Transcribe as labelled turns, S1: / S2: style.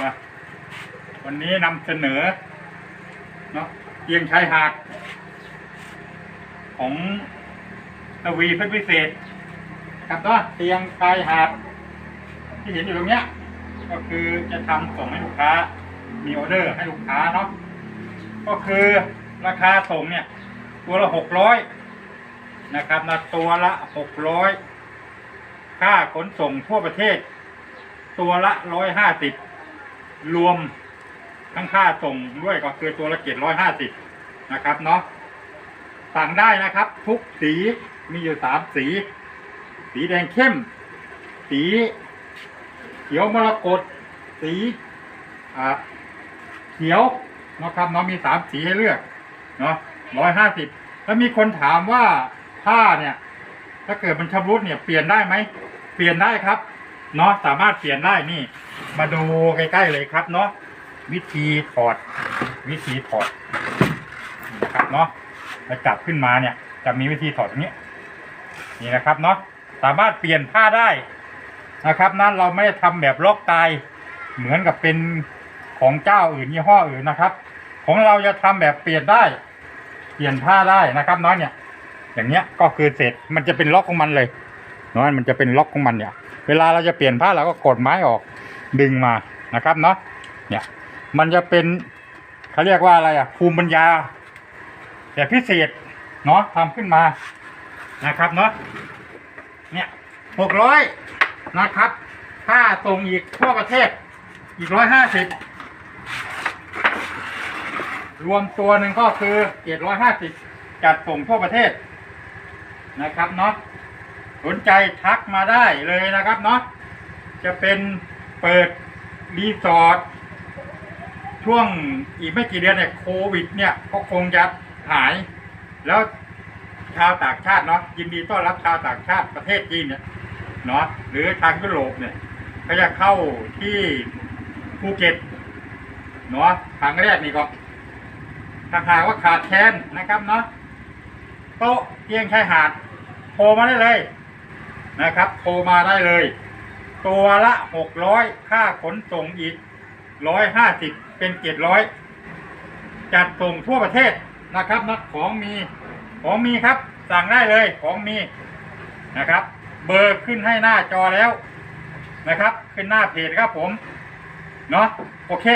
S1: มาวันนี้นำเสนอเนาะเตียงชายหาด ของทวีเพชรพิเศษครับเนาะเตียงชายหาด ที่เห็นอยู่ตรงเนี้ย ก็คือจะทำส่งให้ลูกค้า มีออเดอร์ให้ลูกค้าเนาะก็คือราคาส่งเนี่ย ตัวละหกร้อยนะครับนะตัวละหกร้อยค่าขนส่งทั่วประเทศ ตัวละร้อยห้าสิบ รวมทั้งค่าส่งด้วยก็คือตัวละเจ็ดร้อยห้าสิบนะครับเนาะสั่งได้นะครับ ทุกสีมีอยู่สามสี สีแดงเข้ม สีเขียวมรกตสีอ่าเขียวนะครับเนาะมีสามสีให้เลือกเนาะร้อยห้าสิบแล้วมีคนถามว่าผ้าเนี่ย ถ้าเกิดมันชำรุดเนี่ยเปลี่ยนได้ไหม เปลี่ยนได้ครับ เนาะสามารถเปลี่ยนได้นี่ มาดูใกล้ๆเลยครับเนาะวิธีถอด วิธีถอดนะครับเนาะแล้วจับขึ้นมาเนี่ย จะมีวิธีถอดอย่างนี้นี่นะครับเนาะสามารถเปลี่ยนผ้าได้นะครับนั้นเราไม่ได้ทำแบบล็อกตายเหมือนกับเป็นของเจ้าอื่นยี่ห้ออื่นนะครับ ของเราจะทำแบบเปลี่ยนได้ เปลี่ยนผ้าได้นะครับน้อยเนี่ย อย่างเนี้ยก็คือเสร็จมันจะเป็นล็อกของมันเลย เนาะมันจะเป็นล็อกของมันเนี่ย เวลาเราจะเปลี่ยนผ้าเราก็กดไม้ออกดึงมานะครับเนาะเนี่ยมันจะเป็นเขาเรียกว่าอะไรอะภูมิปัญญาแบบพิเศษเนาะทำขึ้นมานะครับเนาะเนี่ยหกร้อยนะครับค่าส่งอีกทั่วประเทศอีกร้อยห้าสิบรวมตัวหนึ่งก็คือเจ็ดร้อยห้าสิบจัดส่งทั่วประเทศนะครับเนาะ สนใจทักมาได้เลยนะครับเนาะจะเป็นเปิดรีสอร์ทช่วงอีกไม่กี่เดือนเนี่ยโควิด เนี่ยก็คงจะหาย แล้วชาวต่างชาติเนาะยินดีต้อนรับชาวต่างชาติประเทศจีนเนี่ยเนาะหรือทางยุโรปเนี่ยเขาจะเข้าที่ภูเก็ตเนาะครั้งแรกนี่ก็ถ้าหากว่าขาดแคลนนะครับเนาะโต๊ะเตียงชายหาดโทรมาได้เลย นะครับ โทรมาได้เลย ตัวละหกร้อยค่าขนส่งอีกร้อยห้าสิบเป็นเจ็ดร้อยจัดส่งทั่วประเทศนะครับนะของมีของมีครับ สั่งได้เลยของมีนะครับ เบอร์ขึ้นให้หน้าจอแล้วนะครับ ขึ้นหน้าเพจครับผม เนาะโอเค